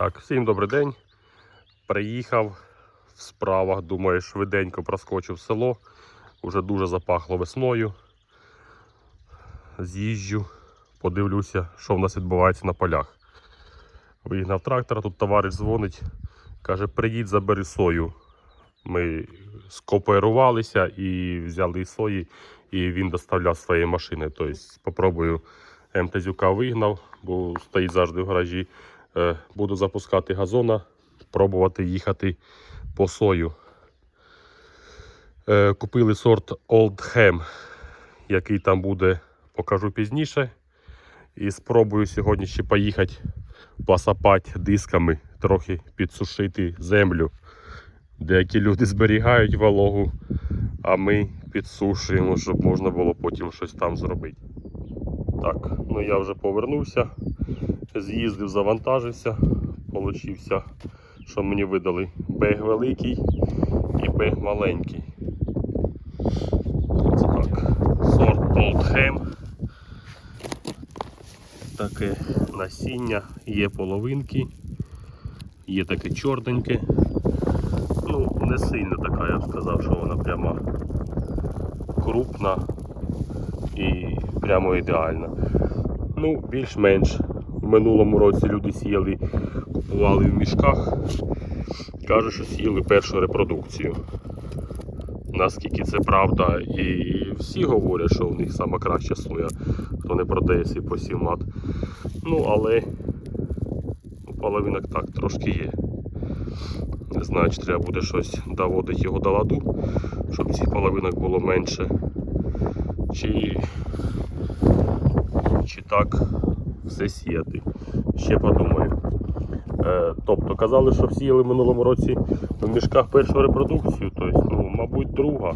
Так, всім добрий день. Приїхав в справах, думаю, швиденько проскочив село. Уже дуже запахло весною. З'їжджу, подивлюся, що в нас відбувається на полях. Вигнав трактора, тут товариш дзвонить, каже, приїдь, забери сою. Ми скооперувалися і взяли сої, і він доставляв своєї машини. Тобто, спробую МТЗюка вигнав, бо стоїть завжди в гаражі. Е, Буду запускати газона, пробувати їхати по сою. Е, Купили сорт Old Ham, який там буде, покажу пізніше. І спробую сьогодні ще поїхати посапати дисками, трохи підсушити землю. Деякі люди зберігають вологу, а ми підсушуємо, щоб можна було потім щось там зробити. Так, ну я вже повернувся, з'їздив, завантажився, получився, що мені видали бег великий і бег маленький. Це так. Сорт Ham. Таке насіння, є половинки, є таке чорненьке. Ну, не сильно така, я б сказав, що вона прямо крупна і прямо ідеальна. Ну, більш-менш. Минулому році люди сіяли, купували в мішках. Кажуть, що сіяли першу репродукцію. Наскільки це правда, і всі говорять, що в них сама краща соя, хто не продає свій посівмат. Ну, але ну, половинок так трошки є. Не знаю, треба буде щось доводити його до ладу, щоб цих половинок було менше. Чи, чи так все сіяти. Ще подумаю. Е, тобто казали, що всіяли в минулому році в мішках першу репродукцію, тобто, ну, мабуть, друга.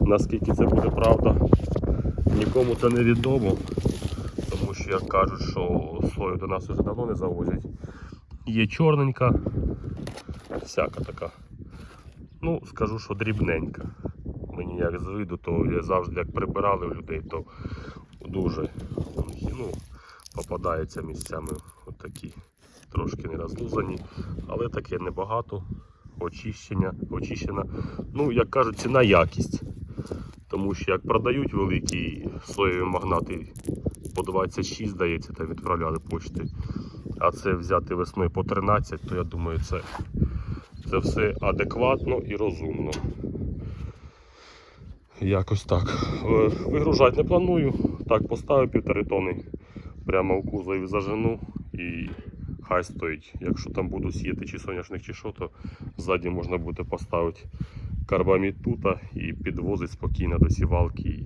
Наскільки це буде правда, нікому це не відомо. Тому що, як кажуть, що сою до нас вже давно не завозять. Є чорненька, всяка така. Ну, скажу, що дрібненька. Мені як з виду, то я завжди як прибирали у людей, то дуже ну, попадаються місцями отакі трошки не розлузані, але таке небагато. Очищення, очищена. Ну, як кажуть, ціна якість. Тому що як продають великі соєві магнати по 26, здається, там відправляли почти. А це взяти весною по 13, то я думаю, це, це все адекватно і розумно. Якось так. Е, Вигружати не планую. Так, поставив півтори тони прямо в кузові зажену і хай стоїть. Якщо там буду сіяти чи соняшник, чи що, то ззаді можна буде поставити карбамід тут і підвозити спокійно до сівалки. І,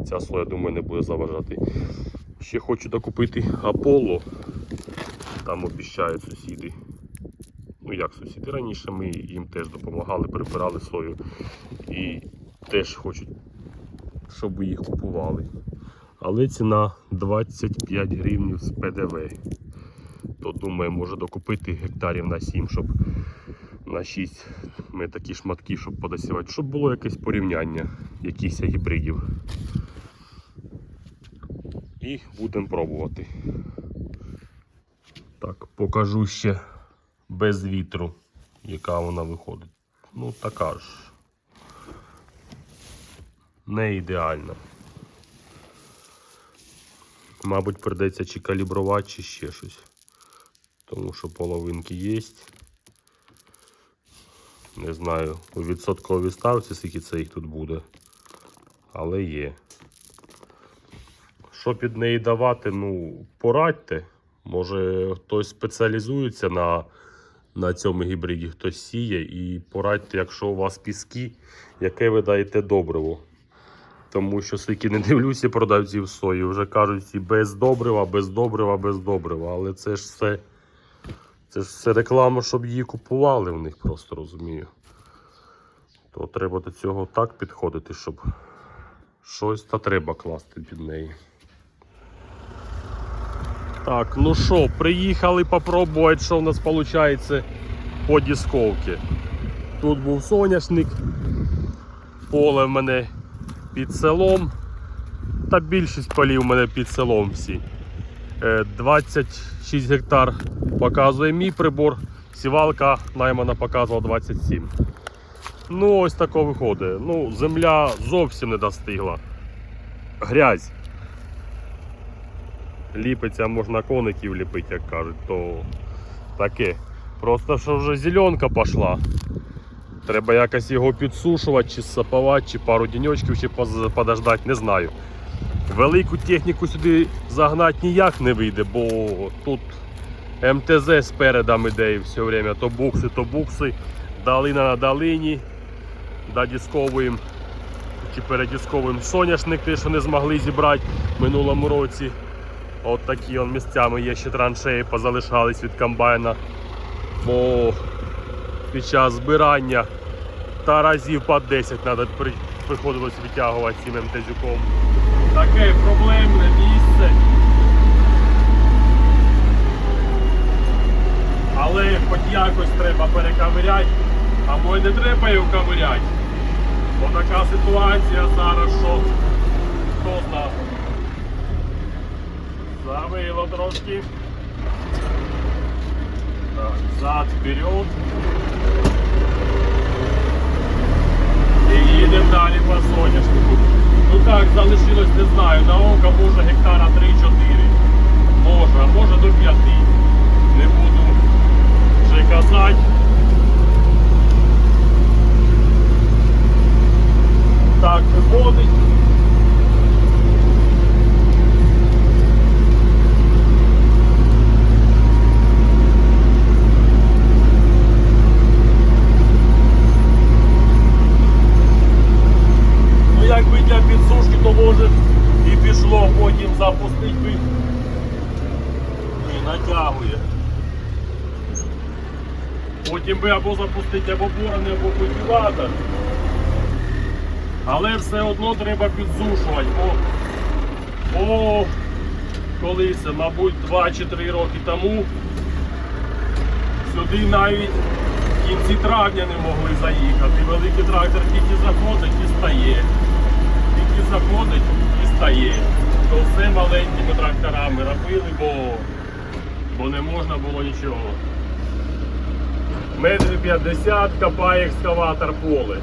і ця соя, думаю, не буде заважати. Ще хочу докупити Аполло. Там обіщають сусіди. Ну як сусіди? Раніше ми їм теж допомагали, прибирали сою. І теж хочуть, щоб їх купували. Але ціна 25 гривень з ПДВ. То думаю, може докупити гектарів на 7, щоб на 6 ми такі шматки, щоб подосівати, щоб було якесь порівняння якихось гібридів. І будемо пробувати. Так, покажу ще без вітру, яка вона виходить. Ну така ж не ідеальна. Мабуть, придеться чи калібрувати, чи ще щось. Тому що половинки є. Не знаю, у відсотковій ставці, скільки це їх тут буде. Але є. Що під неї давати, ну, порадьте. Може хтось спеціалізується на, на цьому гібриді, хтось сіє і порадьте, якщо у вас піски, яке ви даєте добриво. Тому що скільки не дивлюся продавців сої, вже кажуть всі без добрива, без добрива, без добрива. Але це ж все, це ж все реклама, щоб її купували в них просто розумію. То треба до цього так підходити, щоб щось та треба класти під неї. Так, ну що, приїхали попробувати, що в нас виходить по дисковці. Тут був соняшник, поле в мене під селом. Та більшість полів у мене під селом всі. Е, 26 гектар Показує мій прибор. Сівалка наймана показувала 27. Ну, ось тако виходить. Ну, земля зовсім не достигла. Грязь. Ліпиться, можна коників ліпити, як кажуть, то таке. Просто що вже зеленка пішла. Треба якось його підсушувати, чи сапувати, чи пару діньочків, поз- подождати, не знаю. Велику техніку сюди загнати ніяк не вийде, бо тут МТЗ спередом іде і все время. То букси, то букси, долина на долині, додісковуємо чи передісковуємо соняшник, те, що не змогли зібрати в минулому році. От такі он місцями є ще траншеї позалишались від комбайна. Бо під час збирання та разів по 10 треба при, приходилось витягувати цим МТЗюком. Таке проблемне місце. Але хоч якось треба перековиряти, або й не треба його ковиряти. Бо така ситуація зараз, що хто знає. Завило трошки. Так, зад вперед. І їдемо далі по соняшнику. Ну так, залишилось, не знаю, на око може гектара 3-4. Може, а може до 5. Не буду вже казати. Так виходить. Ну якби для підсушки, то може і пішло потім запустити би. І натягує. Потім би або запустити або борони, або культиватор. Але все одно треба підсушувати, бо, бо колись, мабуть, 2 чи 3 роки тому сюди навіть кінці травня не могли заїхати. Великий трактор тільки заходить і стає. Тільки заходить і стає. То все маленькими тракторами робили, бо, бо не можна було нічого. Метрів 50 копає екскаватор поле.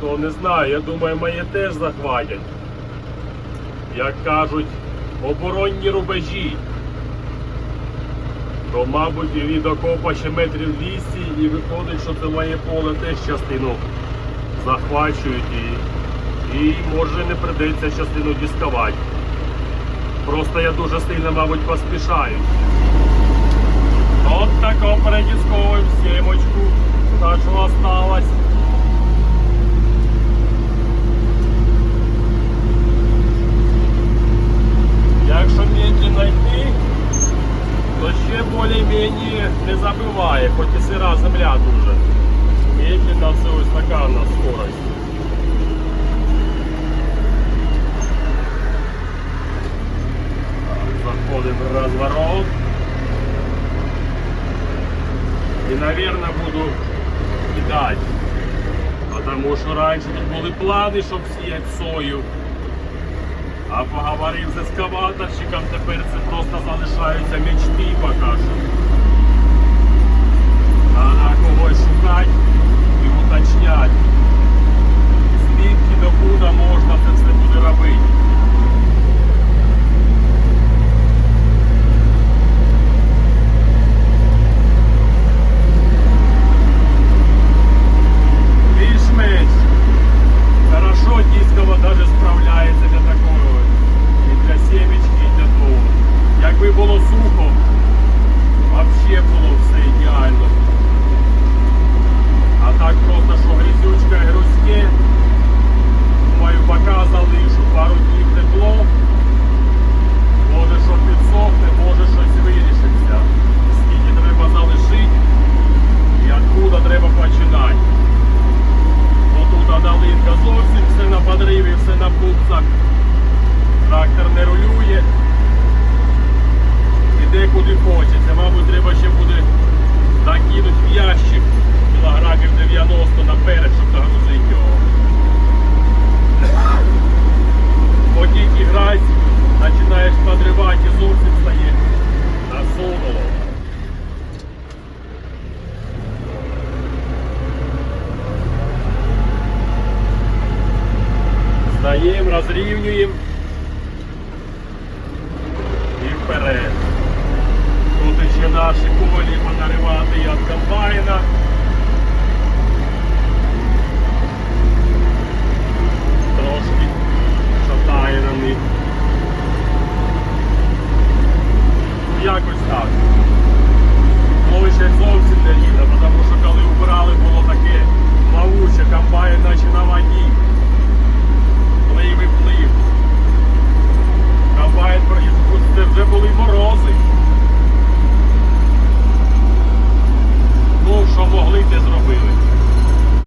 То не знаю, я думаю, моє теж захватять. Як кажуть, оборонні рубежі. То, мабуть, від окопа ще метрів 200 і виходить, що це моє поле теж частину захвачують і, і може не придеться частину дискувати. Просто я дуже сильно, мабуть, поспішаю. От тако передісковуємо сімочку, та що осталось. Якщо медленно йти, то ще більш-менш не забиває, хоч і сира земля дуже. Медленно все ось така у нас скорость. Так, Заходимо в розворот. І, наверное, буду кидать. Потому що раніше тут були плани, щоб сіяти сою. А поговорив з ескаваторщиком, тепер це просто залишаються мечти поки що. Треба когось шукати наші колі понаривати і комбайна. Трошки шатає на них. Якось так.